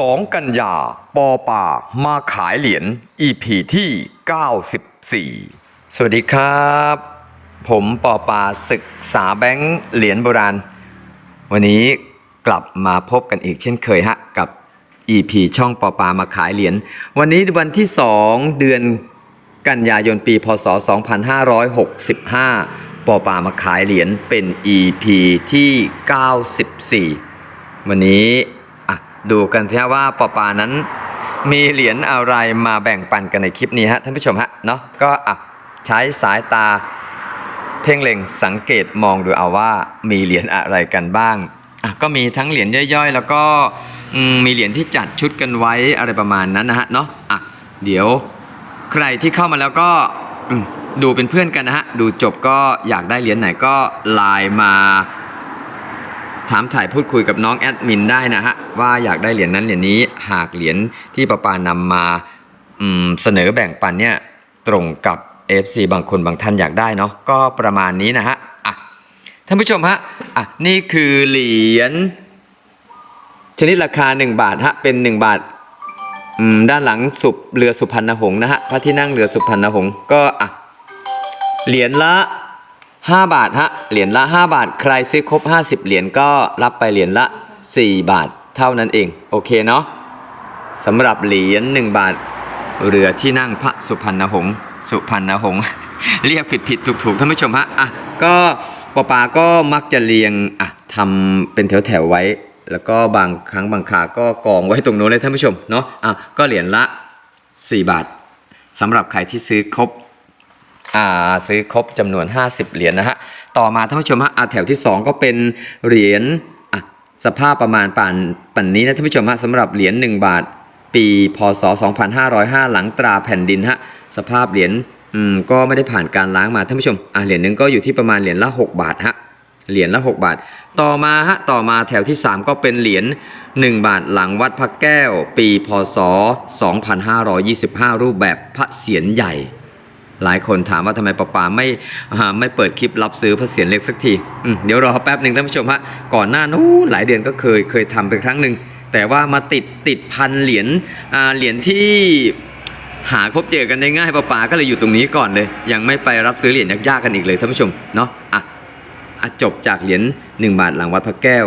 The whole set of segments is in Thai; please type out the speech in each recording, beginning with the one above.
2 กันยาปอป่ามาขายเหรียญ EP ที่ 94 สวัสดีครับ ผมปอป่าศึกษาแบงค์เหรียญโบราณ วันนี้กลับมาพบกันอีกเช่นเคยฮะ กับ EP ช่องปอป่ามาขายเหรียญ วันนี้วันที่ 2 เดือนกันยายนปี พศ 2565 ปอป่ามาขายเหรียญเป็น EP ที่ 94 วันนี้ ดูกันสิฮะว่าปอปานั้น มีเหรียญอะไรมาแบ่งปันกันในคลิปนี้ฮะท่านผู้ชมฮะเนาะก็อะใช้สายตา เพ่งเล็งสังเกตมองดูเอาว่ามีเหรียญอะไรกันบ้างอะก็มีทั้งเหรียญย่อยๆ แล้วก็มีเหรียญที่จัดชุดกันไว้อะไรประมาณนั้นนะฮะเนาะอะเดี๋ยวใครที่เข้ามาแล้วก็ดูเป็นเพื่อนกันนะฮะ ดูจบก็อยากได้เหรียญไหนก็ไลน์มา ถามถ่ายพูดคุยกับน้องแอดมินได้นะฮะว่าอยากได้เหรียญนั้นเหรียญนี้หากเหรียญที่ประปานำมามเสนอแบ่งปันเนี่ยตรงกับ FC บางคนบางท่านอยากได้เนาะก็ประมาณนี้นะฮะอะท่านผู้ชมฮะอะนี่คือเหรียญชนิดราคา 1 บาทฮะเป็น 1 บาทด้านหลังสุบเรือสุพรรณหงษ์นะฮะพระที่นั่งเรือสุพรรณหงษ์ก็อะเหรียญละ 5 บาทฮะเหรียญละ 5 บาท ใครซื้อครบ 50 เหรียญก็รับไปเหรียญละ 4 บาทเท่านั้นเอง โอเคเนาะสำหรับเหรียญ1บาทเรือที่นั่งพระสุพรรณหงษ์สุพรรณหงษ์เรียกผิดผิดถูกถูกท่านผู้ชมฮะอะก็ปอปาก็มักจะเรียงอะทำเป็นแถวแถวไว้ แล้วก็บางครั้งบางคาก็กองไว้ตรงโน้นเลยท่านผู้ชมเนาะอะก็เหรียญละ 4 บาทสำหรับใครที่ซื้อครบ อ่าซื้อครบจำนวน 50 เหรียญนะฮะ ต่อมาท่านผู้ชมฮะแถวที่ 2 ก็เป็นเหรียญอะสภาพประมาณป่านปันนี้นะท่านผู้ชมฮะสำหรับเหรียญ1บาท ปีพศ 2505 หลังตราแผ่นดินฮะสภาพเหรียญอืมก็ไม่ได้ผ่านการล้างมาท่านผู้ชมอะเหรียญหนึ่งก็อยู่ที่ประมาณเหรียญละ 6 บาทฮะเหรียญละ 6 บาท ต่อมาฮะต่อมาแถวที่ 3 ก็เป็นเหรียญ1 บาทหลังวัดพระแก้ว ปีพศ 2525 รูปแบบพระเศียรใหญ่ หลายคนถามว่าทำไมปะปาไม่ไม่เปิดคลิปรับซื้อพระเศียรเล็กสักทีเดี๋ยวรอแป๊บหนึ่งท่านผู้ชมฮะก่อนหน้านู้นหลายเดือนก็เคยเคยทำไปครั้งหนึ่งแต่ว่ามาติดติดพันเหรียญเหรียญที่หาพบเจอกันได้ง่ายปะปาก็เลยอยู่ตรงนี้ก่อนเลย ยังไม่ไปรับซื้อเหรียญยากๆกันอีกเลยท่านผู้ชมเนาะอะอะจบจากเหรียญ1 บาทหลังวัดพระแก้ว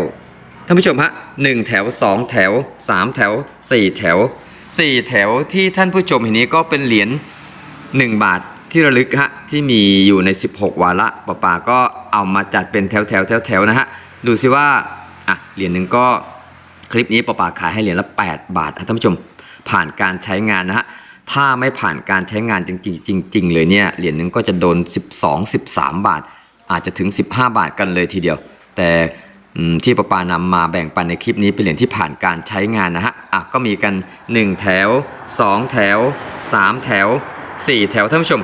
ท่านผู้ชมฮะหนึ่งแถวสองแถวสามแถวสี่แถวสี่แถวที่ท่านผู้ชมเห็นนี้ก็เป็นเหรียญหนึ่งบาท ที่ระลึกฮะที่มีอยู่ใน 16 วาระปะปาก็เอามาจัดเป็นแถวแถวแถวแถวๆนะฮะดูสิว่าอะเหรียญหนึ่งก็คลิปนี้ปะปาขายให้เหรียญละ 8 บาทนะท่านผู้ชมผ่านการใช้งานนะฮะถ้าไม่ผ่านการใช้งานจริงๆจริงๆเลยเนี่ยเหรียญหนึ่งก็จะโดน 12-13 บาท อาจจะถึง 15 บาทกันเลยทีเดียว แต่ที่ประปานำมาแบ่งปันในคลิปนี้เป็นเหรียญที่ผ่านการใช้งานนะฮะอะก็มีกัน 1 แถว 2 แถว 3 แถว 4 แถวท่านผู้ชม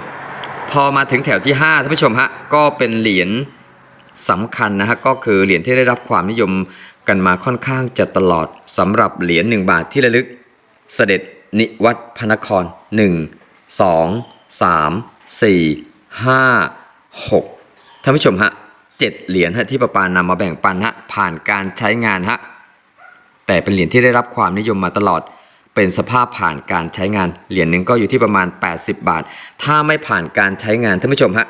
พอมาถึงแถวที่5ท่านผู้ชมฮะก็เป็นเหรียญสำคัญนะฮะก็คือเหรียญที่ได้รับความนิยมกันมาค่อนข้างจะตลอดสำหรับเหรียญ1บาทที่ระลึก เสด็จนิวัตพนคร 1 2 3 4 5 6ท่านผู้ชมฮะเจ็ดเหรียญฮะที่ประปานำมาแบ่งปันฮะผ่านการใช้งานฮะแต่เป็นเหรียญที่ได้รับความนิยมมาตลอด เป็นสภาพผ่านการใช้งาน เหรียญหนึ่งก็อยู่ที่ประมาณ 80 บาท ถ้าไม่ผ่านการใช้งานท่านผู้ชมฮะ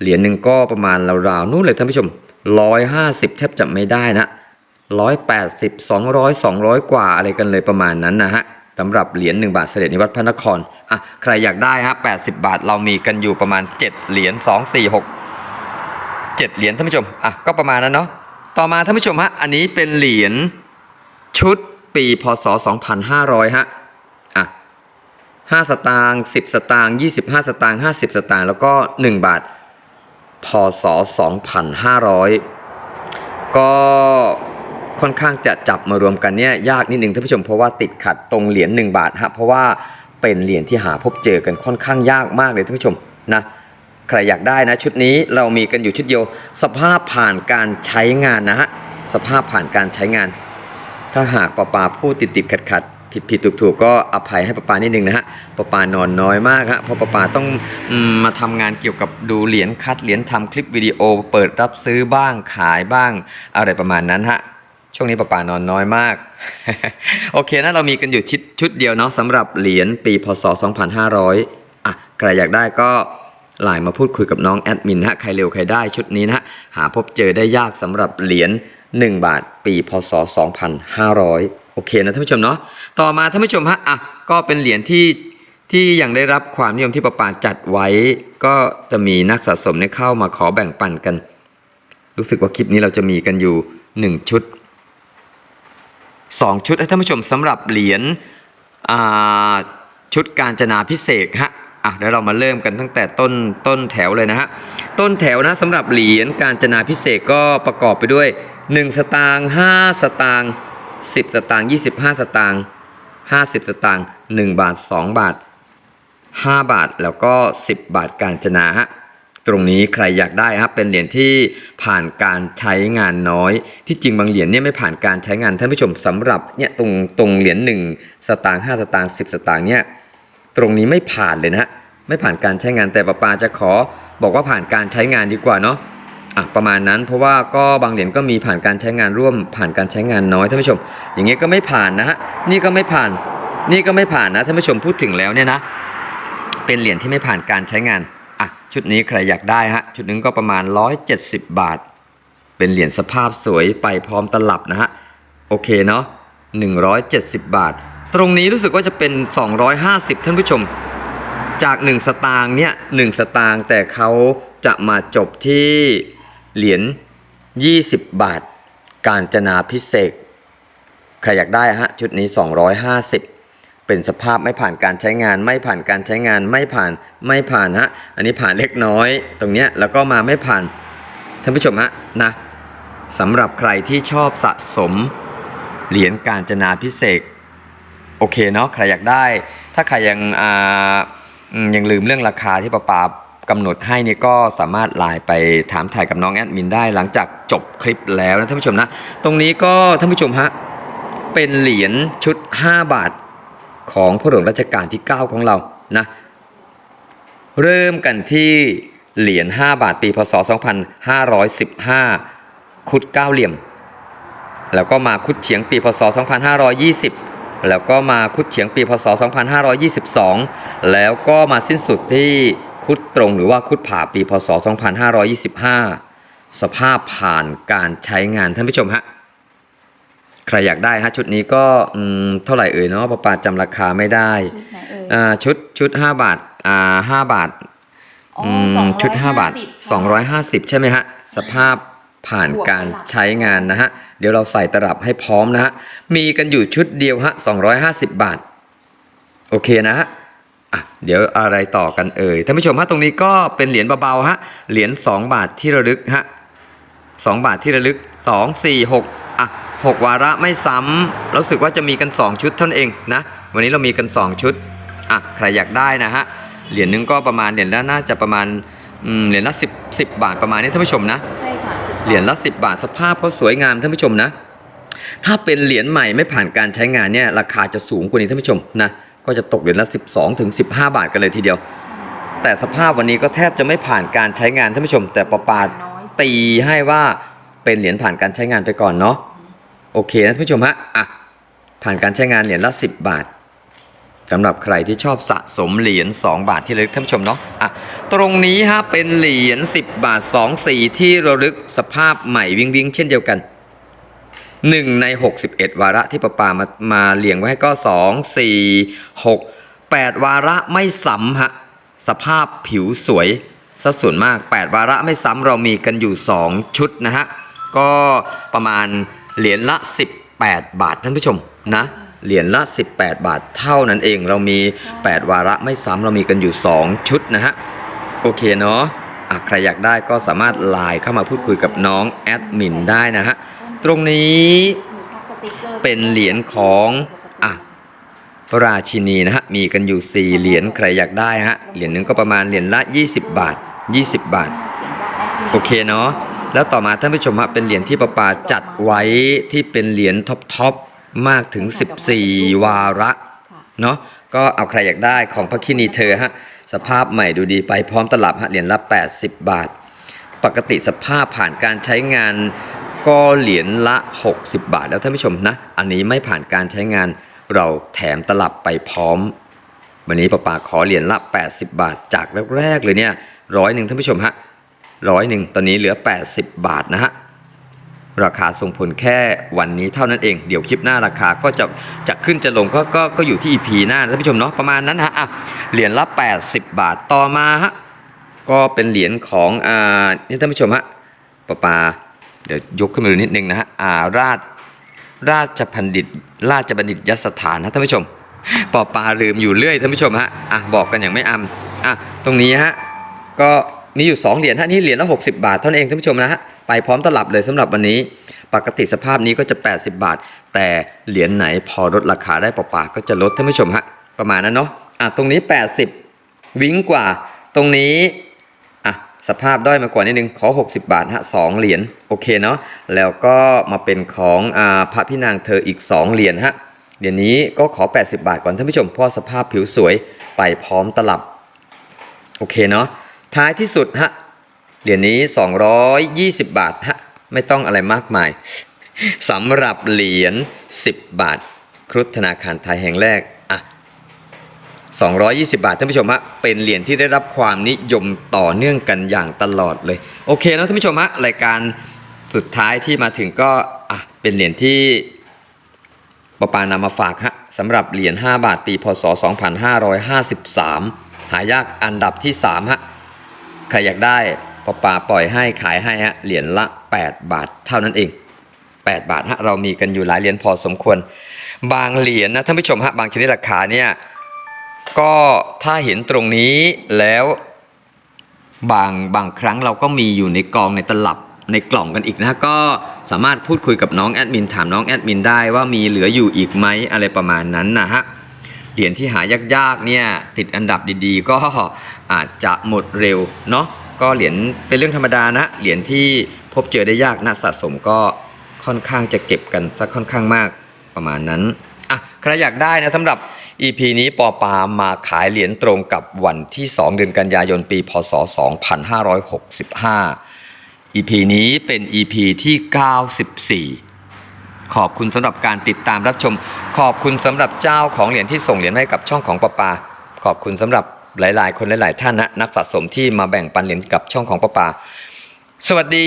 เหรียญหนึ่งก็ประมาณราวๆนู่นเลยท่านผู้ชม 150 แทบจะไม่ได้นะ180 200 200 กว่าอะไรกันเลยประมาณนั้นนะฮะสำหรับเหรียญ1บาทเสด็จนิวัตพระนครอะใครอยากได้ฮะ80 บาทเรามีกันอยู่ประมาณ 7 เหรียญ2 4 6 7 เหรียญท่านผู้ชมอะก็ประมาณนั้นเนาะต่อมาท่านผู้ชมฮะอันนี้เป็นเหรียญชุด ปี พศ 2500 ฮะ อะ 5 สตางค์10 สตางค์25 สตางค์50 สตางค์แล้วก็ 1 บาท พศ 2500 ก็ค่อนข้างจะจับมารวมกันเนี่ยยากนิดนึงท่านผู้ชมเพราะว่าติดขัดตรงเหรียญ1บาทฮะเพราะว่าเป็นเหรียญที่หาพบเจอกันค่อนข้างยากมากเลยท่านผู้ชมนะใครอยากได้นะชุดนี้เรามีกันอยู่ชุดเดียว สภาพผ่านการใช้งานนะฮะสภาพผ่านการใช้งาน ถ้าหากปะปาพูดติดติดขัดขัดผิดผิดถูกถูกก็อภัยให้ปะปานิดนึงนะฮะปะปานอนน้อยมากฮะเพราะปะปาต้องมาทำงานเกี่ยวกับดูเหรียญคัดเหรียญทำคลิปวิดีโอ เปิดรับซื้อบ้างขายบ้างอะไรประมาณนั้นฮะช่วงนี้ป้าป่านอนน้อยมาก โอเคนะเรามีกันอยู่ชุดชุดเดียวเนาะสำหรับเหรียญปีพศ 2500 อะ ใครอยากได้ก็ไลน์มาพูดคุยกับน้องแอดมินฮะ ใครเร็วใครได้ชุดนี้นะฮะ หาพบเจอได้ยากสำหรับเหรียญ 1 บาท ปีพศ 2500 โอเคนะท่านผู้ชมเนาะต่อมาท่านผู้ชมฮะอะก็เป็นเหรียญที่ที่ยังได้รับความนิยมที่ประปาจัดไว้ ก็จะมีนักสะสมเนี่ยเข้ามาขอแบ่งปันกัน รู้สึกว่าคลิปนี้เราจะมีกันอยู่ 1 ชุด 2 ชุดให้ท่านผู้ชมสำหรับเหรียญอ่าชุดการจนาพิเศษฮะอะเดี๋ยวเรามาเริ่มกันตั้งแต่ต้นต้นแถวเลยนะฮะ ต้นแถวนะสำหรับเหรียญการจนาพิเศษกก็ประกอบไปด้วย 1 สตางค์5สตางค์10 สตางค์25 สตางค์50 สตางค์1บาท 2 บาท 5 บาทแล้วก็ 10 บาทการจนาฮะตรงนี้ใครอยากได้ครับเป็นเหรียญที่ผ่านการใช้งานน้อย ที่จริงบางเหรียญเนี่ยไม่ผ่านการใช้งานท่านผู้ชมสำหรับเนี่ยตรงตรงเหรียญ1สตางค์5สตางค์10สตางค์เนี่ยตรงนี้ไม่ผ่านเลยนะฮะไม่ผ่านการใช้งานแต่ปาปาจะขอบอกว่าผ่านการใช้งานดีกว่าเนาะ ประมาณนั้น เพราะว่าก็บางเหรียญก็มีผ่านการใช้งานร่วมผ่านการใช้งานน้อยท่านผู้ชม อย่างเงี้ยก็ไม่ผ่านนะฮะนี่ก็ไม่ผ่าน นี่ก็ไม่ผ่านนะท่านผู้ชมพูดถึงแล้วเนี่ยนะ เป็นเหรียญที่ไม่ผ่านการใช้งานอะชุดนี้ใครอยากได้ฮะชุดนึงก็ประมาณ 170 บาท เป็นเหรียญสภาพสวยไปพร้อมตลับนะฮะโอเคเนาะ170 บาท ตรงนี้รู้สึกว่าจะเป็น 250 ท่านผู้ชม จาก 1 สตางค์เนี่ย1สตางค์แต่เขาจะมาจบที่ เหรียญ20 บาท การจนาพิเศษใครอยากได้ฮะชุดนี้ 250 เป็นสภาพไม่ผ่านการใช้งาน ไม่ผ่านการใช้งานไม่ผ่านไม่ผ่านฮะอันนี้ผ่านเล็กน้อย ตรงเนี้ยแล้วก็มาไม่ผ่านท่านผู้ชมฮะนะสำหรับใครที่ชอบสะสมเหรียญการจนาพิเศษโอเคเนาะใครอยากได้ ถ้าใครยังอ่ายังลืมเรื่องราคาที่ป้าปา กำหนดให้นี่ก็สามารถไลน์ไปถามถ่ายกับน้องแอดมินได้หลังจากจบคลิปแล้วนะท่านผู้ชมนะ ตรงนี้ก็ท่านผู้ชมฮะเป็นเหรียญชุด 5 บาทของพระหลวงรัชกาลที่ 9 ของเรานะเริ่มกันที่เหรียญ5บาทปีพศ 2515 คุดเก้าเหลี่ยม แล้วก็มาคุดเฉียงปีพศ 2520 แล้วก็มาคุดเฉียงปีพศ 2522 แล้วก็มาสิ้นสุดที่ คุดตรงหรือว่าคุดผ่าปีพศ 2525 สภาพผ่านการใช้งานท่านผู้ชมฮะ ใครอยากได้ฮะชุดนี้ก็อืมเท่าไหร่เอ่ยเนาะปาปาจำราคาไม่ได้ชุดไหนเอ่ยอ่าชุดชุดห้าบาทอ่าห้าบาทอ๋ออืสองมร้อยชุดห้าบาทสิสองร้อยห้าสิบใช่ไหมฮะ สภาพผ่านการใช้งานนะฮะ เดี๋ยวเราใส่ตลับให้พร้อมนะฮะ มีกันอยู่ชุดเดียวฮะสองร้อยห้าสิบบาท โอเคนะฮะ อะเดี๋ยวอะไรต่อกันเอ่ยท่านผู้ชมฮะตรงนี้ก็เป็นเหรียญเบาๆฮะเหรียญสองบาทที่ระลึกฮะสองบาทที่ระลึกสองสี่หกอะหกวาระไม่ซ้ำรู้สึกว่าจะมีกันสองชุดเท่านั้นเองนะวันนี้เรามีกันสองชุดอะใครอยากได้นะฮะเหรียญหนึงก็ประมาณเหรียญละน่าจะประมาณอืมเหรียญละสิบสิบบาทประมาณนี้ท่านผู้ชมนะใช่ค่ะสิบบาทเหรียญละสิบบาทสภาพเขาสวยงามท่านผู้ชมนะ ถ้าเป็นเหรียญใหม่ไม่ผ่านการใช้งานเนี่ยราคาจะสูงกว่านี้ท่านผู้ชมนะ ก็จะตกเหรียญละ 12ถึง15 บาทกันเลยทีเดียว แต่สภาพวันนี้ก็แทบจะไม่ผ่านการใช้งานท่านผู้ชม แต่ประปาตีให้ว่าเป็นเหรียญผ่านการใช้งานไปก่อนเนาะโอเคนะท่านผู้ชมฮะอะผ่านการใช้งานเหรียญละ 10 บาทสำหรับใครที่ชอบสะสมเหรียญ2 บาทที่ระลึกท่านผู้ชมเนาะอะตรงนี้ฮะเป็นเหรียญ10 บาท 2 สีที่ระลึกสภาพใหม่วิ่งวิงเช่นเดียวกัน หนึ่งใน61วาระที่ประปามามาเรียงไว้ให้ก็2 4 6 8วาระไม่ซ้ำฮะสภาพผิวสวยสัดส่วนมาก 8 วาระไม่ซ้ำเรามีกันอยู่ 2 ชุดนะฮะ ก็ประมาณเหรียญละ 18 บาทท่านผู้ชมนะ เหรียญละ 18 บาทเท่านั้นเองเรามี 8 วาระไม่ซ้ำเรามีกันอยู่ 2 ชุดนะฮะ โอเคเนาะะใครอยากได้ก็สามารถไลน์เข้ามาพูดคุยกับน้องแอดมินได้นะฮะ ตรงนี้เป็นเหรียญของอะราชินีนะฮะมีกันอยู่ 4 เหรียญใครอยากได้ฮะเหรียญหนึ่งก็ประมาณเหรียญละ 20 บาท 20 บาท โอเคเนาะแล้วต่อมาท่านผู้ชมฮะเป็นเหรียญที่ประปาจัดไว้ที่เป็นเหรียญท็อปท็อปมากถึง 14 วาระเนาะก็เอาใครอยากได้ของพระคินีเธอฮะสภาพใหม่ดูดีไปพร้อมตลับฮะเหรียญละ 80 บาท ปกติสภาพผ่านการใช้งาน ก็เหรียญละ 60 บาทแล้วท่านผู้ชมนะ อันนี้ไม่ผ่านการใช้งานเราแถมตลับไปพร้อม วันนี้ป้าปาขอเหรียญละ 80 บาทจากแรกๆเลยเนี่ยร้อยหนึ่งท่านผู้ชมฮะร้อยหนึ่งตอนนี้เหลือ 80 บาทนะฮะราคาส่งผลแค่วันนี้เท่านั้นเอง เดี๋ยวคลิปหน้าราคาก็จะจะขึ้นจะลงก็ก็ก็อยู่ที่ EP หน้าท่านผู้ชมเนาะประมาณนั้นฮะอะเหรียญละ 80 บาทต่อมาฮะก็เป็นเหรียญของอ่านี่ท่านผู้ชมฮะปะปา เดี๋ยวยกขึ้นมาดูนิดนึงนะฮะอ่าราชราชพันดิต ราชบัณฑิตยสถานนะท่านผู้ชมปอปาลืมอยู่เรื่อยท่านผู้ชมฮะอะบอกกันอย่างไม่อำอะตรงนี้ฮะก็มีอยู่ 2 เหรียญฮะนี่เหรียญละ60 บาทเท่านั้นเองท่านผู้ชมนะฮะไปพร้อมตลับเลยสำหรับวันนี้ ปกติสภาพนี้ก็จะ 80 บาท แต่เหรียญไหนพอลดราคาได้ปอปาก็จะลดท่านผู้ชมฮะประมาณนั้นเนาะอะตรงนี้ 80 วิ้งกว่าตรงนี้ สภาพด้อยมากว่านิดนึงขอ 60 บาทฮะสองเหรียญโอเคเนาะแล้วก็มาเป็นของอ่าพระพี่นางเธออีก 2 เหรียญฮะเหรียญนี้ก็ขอ 80 บาทก่อนท่านผู้ชมเพราะสภาพผิวสวยไปพร้อมตลับโอเคเนาะท้ายที่สุดฮะเหรียญนี้ 220 บาทฮะไม่ต้องอะไรมากมายสำหรับเหรียญ10 บาท ครุฑธนาคารไทยแห่งแรก 220 บาทท่านผู้ชมฮะเป็นเหรียญที่ได้รับความนิยมต่อเนื่องกันอย่างตลอดเลยโอเคนะท่านผู้ชมฮะรายการสุดท้ายที่มาถึงก็อะเป็นเหรียญที่ปปานำมาฝากฮะสำหรับเหรียญ5บาทปีพศ 2553 หายากอันดับที่3ฮะใครอยากได้ปปาปล่อยให้ขายให้ฮะเหรียญละ 8 บาทเท่านั้นเอง 8 บาทฮะเรามีกันอยู่หลายเหรียญพอสมควร บางเหรียญนะท่านผู้ชมฮะบางชนิดราคาเนี่ย ก็ถ้าเห็นตรงนี้แล้วบางบางครั้งเราก็มีอยู่ในกองในตลับในกล่องกันอีกนะก็สามารถพูดคุยกับน้องแอดมินถามน้องแอดมินได้ว่ามีเหลืออยู่อีกไหมอะไรประมาณนั้นนะฮะเหรียญที่หายากๆเนี่ยติดอันดับดีๆ ก็อาจจะหมดเร็วเนาะก็เหรียญเป็นเรื่องธรรมดานะเหรียญที่พบเจอได้ยากนักสะสมก็ค่อนข้างจะเก็บกันสักค่อนข้างมากประมาณนั้นอะใครอยากได้นะสำหรับ EP นี้ปอปามาขายเหรียญตรงกับวันที่ 2 เดือนกันยายนปี พศ 2565 EP นี้เป็น EP ที่ 94 ขอบคุณสำหรับการติดตามรับชม ขอบคุณสำหรับเจ้าของเหรียญที่ส่งเหรียญให้กับช่องของปอปา ขอบคุณสำหรับหลาย ๆ คนหลาย ๆ ท่านนะนักสะสมที่มาแบ่งปันเหรียญกับช่องของปอปา สวัสดี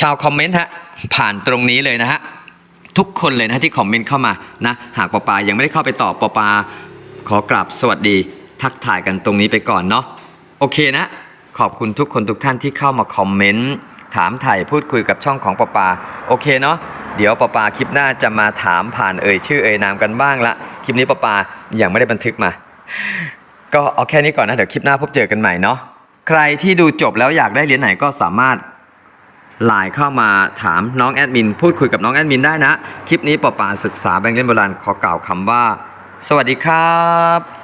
ชาวคอมเมนต์ฮะผ่านตรงนี้เลยนะฮะ ทุกคนเลยนะที่คอมเมนต์เข้ามานะหากปอปายังไม่ได้เข้าไปตอบปอปา ขอกราบสวัสดีทักทายกันตรงนี้ไปก่อนเนาะโอเคนะ ขอบคุณทุกคนทุกท่านที่เข้ามาคอมเมนต์ถามถ่ายพูดคุยกับช่องของปอปาโอเคเนาะเดี๋ยวปอปาคลิปหน้าจะมาถามผ่านเอ่ยชื่อเอ่ยนามกันบ้างละคลิปนี้ปอปายังไม่ได้บันทึกมา ก็เอาแค่นี้ก่อนนะเดี๋ยวคลิปหน้าพบเจอกันใหม่เนาะใครที่ดูจบแล้วอยากได้เหรียญไหนก็สามารถ ไลน์เข้ามาถามน้องแอดมินพูดคุยกับน้องแอดมินได้นะ คลิปนี้ปอปาศึกษาแบงค์เล่นโบราณขอกล่าวคำว่า สวัสดีครับ